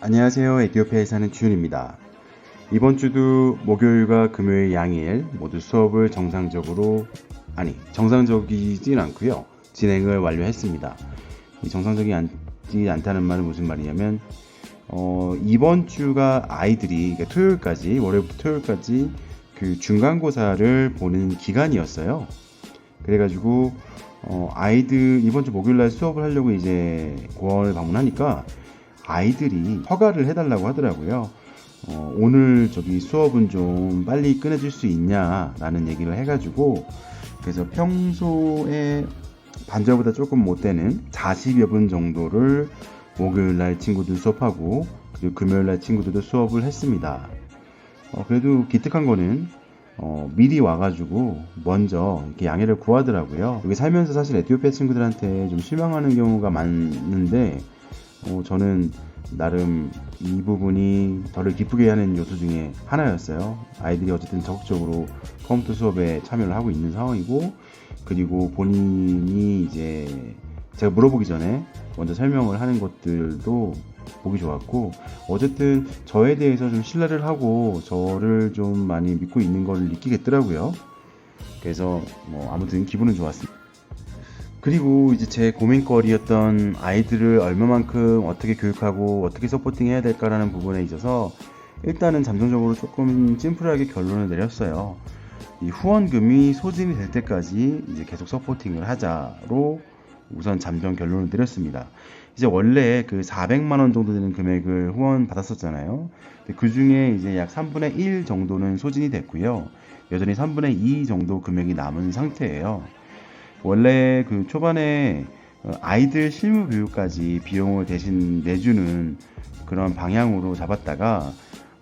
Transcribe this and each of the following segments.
안녕하세요. 에티오피아에 사는 주윤입니다. 이번 주도 목요일과 금요일 양일 모두 수업을 정상적으로 아니 정상적이진 않고요. 진행을 완료했습니다. 이 정상적이 않지 않다는 말은 무슨 말이냐면 어, 이번 주가 아이들이 그러니까 토요일까지 월요일부터 토요일까지 그 중간고사를 보는 기간이었어요. 그래가지고 어, 아이들 이번 주 목요일날 수업을 하려고 이제 고원을 방문하니까 아이들이 허가를 해달라고 하더라고요. 어, 오늘 저기 수업은 좀 빨리 끊어질 수 있냐라는 얘기를 해가지고 그래서 평소에 반절보다 조금 못 되는 40여 분 정도를 목요일 날 친구들 수업하고 그리고 금요일 날 친구들도 수업을 했습니다. 어, 그래도 기특한 거는 어, 미리 와가지고 먼저 이렇게 양해를 구하더라고요. 여기 살면서 사실 에티오피아 친구들한테 좀 실망하는 경우가 많은데 어, 저는 나름 이 부분이 저를 기쁘게 하는 요소 중에 하나였어요. 아이들이 어쨌든 적극적으로 컴퓨터 수업에 참여를 하고 있는 상황이고, 그리고 본인이 이제 제가 물어보기 전에 먼저 설명을 하는 것들도 보기 좋았고, 어쨌든 저에 대해서 좀 신뢰를 하고 저를 좀 많이 믿고 있는 걸 느끼겠더라고요. 그래서 뭐 아무튼 기분은 좋았습니다. 그리고 이제 제 고민거리였던 아이들을 얼마만큼 어떻게 교육하고 어떻게 서포팅해야 될까라는 부분에 있어서 일단은 잠정적으로 조금 심플하게 결론을 내렸어요. 이 후원금이 소진이 될 때까지 이제 계속 서포팅을 하자로 우선 잠정 결론을 내렸습니다. 이제 원래 그 400만 원 정도 되는 금액을 후원 받았었잖아요. 그 중에 이제 약 3분의 1 정도는 소진이 됐고요. 여전히 3분의 2 정도 금액이 남은 상태예요. 원래 그 초반에 어, 아이들 실무 교육까지 비용을 대신 내주는 그런 방향으로 잡았다가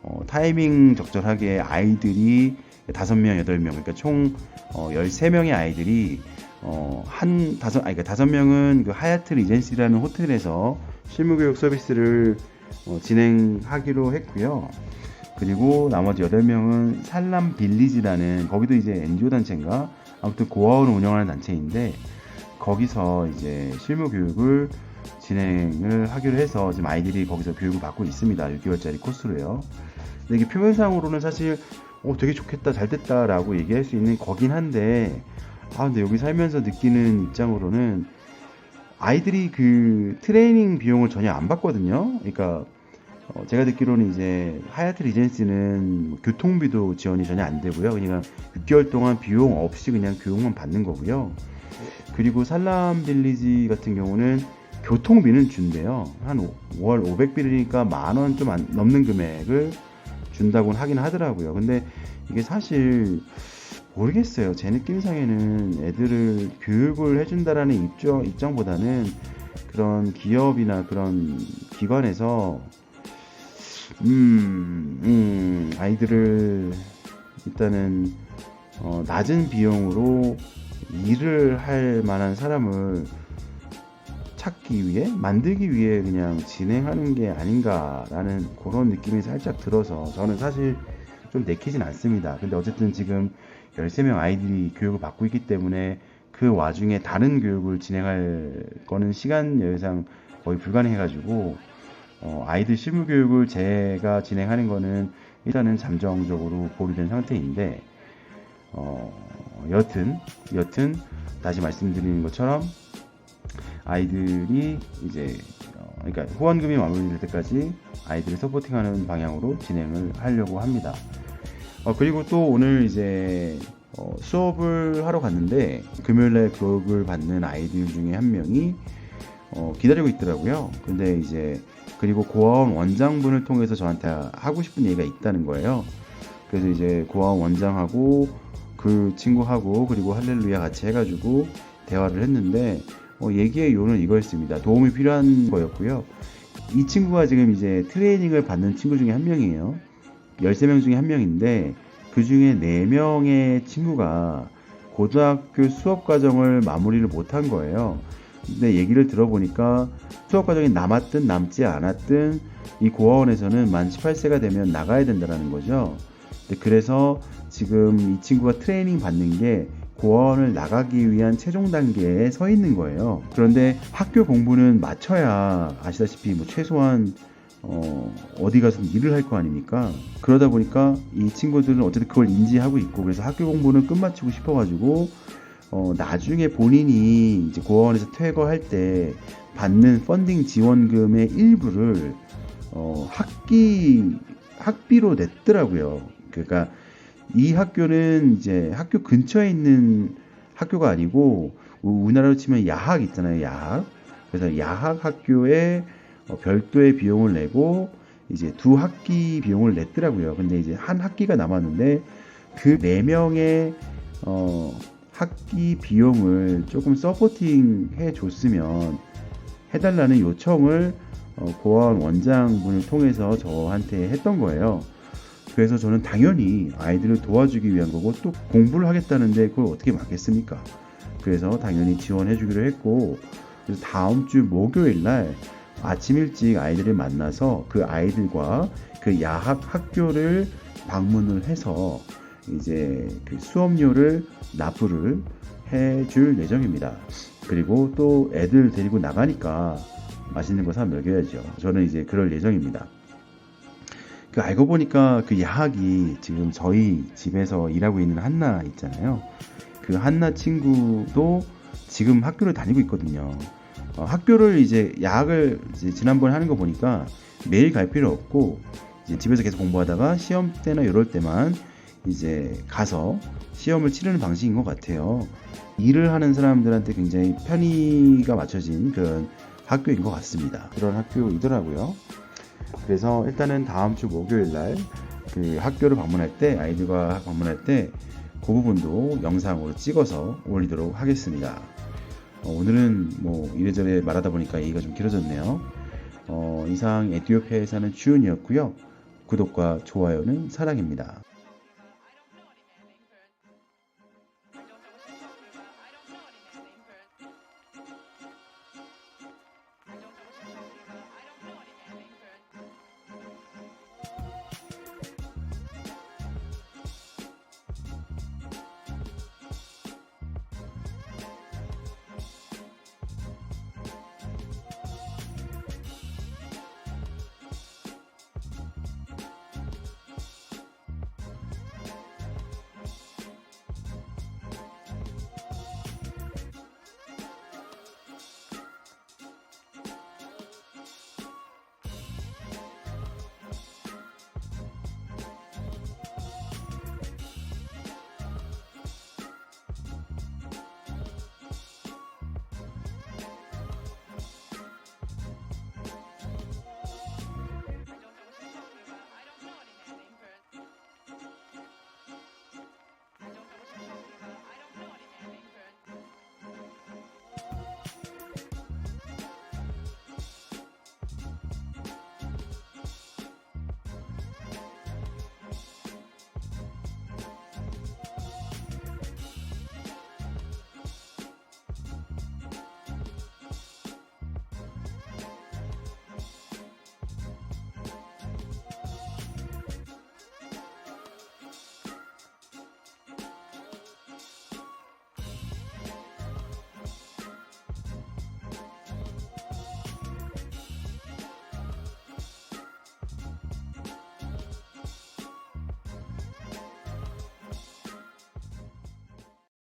어, 타이밍 적절하게 아이들이 5명, 8명, 그러니까 총 어, 13명의 아이들이 어, 한 다섯, 아니, 그러니까 다섯 명은 그 하얏트 리젠시라는 호텔에서 실무 교육 서비스를 어, 진행하기로 했고요. 그리고 나머지 8명은 살람 빌리지라는 거기도 이제 NGO 단체인가 아무튼 고아원을 운영하는 단체인데 거기서 이제 실무 교육을 진행을 하기로 해서 지금 아이들이 거기서 교육을 받고 있습니다. 6개월짜리 코스로요. 근데 이게 표면상으로는 사실 어, 되게 좋겠다, 잘 됐다라고 얘기할 수 있는 거긴 한데 아, 근데 여기 살면서 느끼는 입장으로는 아이들이 그 트레이닝 비용을 전혀 안 받거든요. 그러니까 어, 제가 듣기로는 이제 하얏트 리젠시는 뭐 교통비도 지원이 전혀 안 되고요. 그냥 6개월 동안 비용 없이 그냥 교육만 받는 거고요. 그리고 살람 빌리지 같은 경우는 교통비는 준대요. 한 5월 500빌이니까 만 원 좀 넘는 금액을 준다고는 하긴 하더라고요. 근데 이게 사실 모르겠어요. 제 느낌상에는 애들을 교육을 해준다라는 입장, 입장보다는 그런 기업이나 그런 기관에서 음, 음, 아이들을 일단은 어, 낮은 비용으로 일을 할 만한 사람을 찾기 위해 만들기 위해 그냥 진행하는 게 아닌가라는 그런 느낌이 살짝 들어서 저는 사실 좀 내키진 않습니다. 근데 어쨌든 지금 13명 아이들이 교육을 받고 있기 때문에 그 와중에 다른 교육을 진행할 거는 시간 여유상 거의 불가능해가지고 어, 아이들 실무 교육을 제가 진행하는 거는 일단은 잠정적으로 보류된 상태인데 어, 여튼 여튼 다시 말씀드리는 것처럼 아이들이 이제 어, 그러니까 후원금이 마무리될 때까지 아이들을 서포팅하는 방향으로 진행을 하려고 합니다. 어, 그리고 또 오늘 이제 어, 수업을 하러 갔는데 금요일날 교육을 받는 아이들 중에 한 명이 어, 기다리고 있더라고요. 근데 이제 그리고 고아원 원장분을 통해서 저한테 하고 싶은 얘기가 있다는 거예요. 그래서 이제 고아원 원장하고 그 친구하고 그리고 할렐루야 같이 해가지고 대화를 했는데 어, 얘기의 요는 이거였습니다. 도움이 필요한 거였고요. 이 친구가 지금 이제 트레이닝을 받는 친구 중에 한 명이에요. 13명 중에 한 명인데 그 중에 4명의 친구가 고등학교 수업 과정을 마무리를 못한 거예요. 근데 얘기를 들어보니까 수업 과정이 남았든 남지 않았든 이 고아원에서는 만 18세가 되면 나가야 된다는 거죠. 그래서 지금 이 친구가 트레이닝 받는 게 고아원을 나가기 위한 최종 단계에 서 있는 거예요. 그런데 학교 공부는 마쳐야 아시다시피 뭐 최소한 어, 어디 가서 일을 할 거 아닙니까? 그러다 보니까 이 친구들은 어쨌든 그걸 인지하고 있고 그래서 학교 공부는 끝마치고 싶어가지고 어, 나중에 본인이 이제 고아원에서 퇴거할 때 받는 펀딩 지원금의 일부를 어, 학기 학비로 냈더라고요. 그러니까 이 학교는 이제 학교 근처에 있는 학교가 아니고 우- 우리나라로 치면 야학 있잖아요. 야학. 그래서 야학 학교에 어, 별도의 비용을 내고 이제 두 학기 비용을 냈더라고요. 근데 이제 한 학기가 남았는데 그 네 명의 어, 학기 비용을 조금 서포팅 해 줬으면 해달라는 요청을 어, 고아원 원장분을 통해서 저한테 했던 거예요. 그래서 저는 당연히 아이들을 도와주기 위한 거고 또 공부를 하겠다는데 그걸 어떻게 막겠습니까? 그래서 당연히 지원해 주기로 했고 그래서 다음 주 목요일 날 아침 일찍 아이들을 만나서 그 아이들과 그 야학 학교를 방문을 해서 이제 그 수업료를 납부를 해 줄 예정입니다. 그리고 또 애들 데리고 나가니까 맛있는 거 사 먹여야죠. 저는 이제 그럴 예정입니다. 그 알고 보니까 그 야학이 지금 저희 집에서 일하고 있는 한나 있잖아요. 그 한나 친구도 지금 학교를 다니고 있거든요. 어, 학교를 이제 야학을 이제 지난번에 하는 거 보니까 매일 갈 필요 없고 이제 집에서 계속 공부하다가 시험 때나 이럴 때만 이제 가서 시험을 치르는 방식인 것 같아요. 일을 하는 사람들한테 굉장히 편의가 맞춰진 그런 학교인 것 같습니다. 그런 학교이더라고요. 그래서 일단은 다음 주 목요일 날 그 학교를 방문할 때 아이들과 방문할 때 그 부분도 영상으로 찍어서 올리도록 하겠습니다. 어, 오늘은 뭐 이래저래 말하다 보니까 얘기가 좀 길어졌네요. 어, 이상 에티오피아에 사는 주윤이었고요. 구독과 좋아요는 사랑입니다.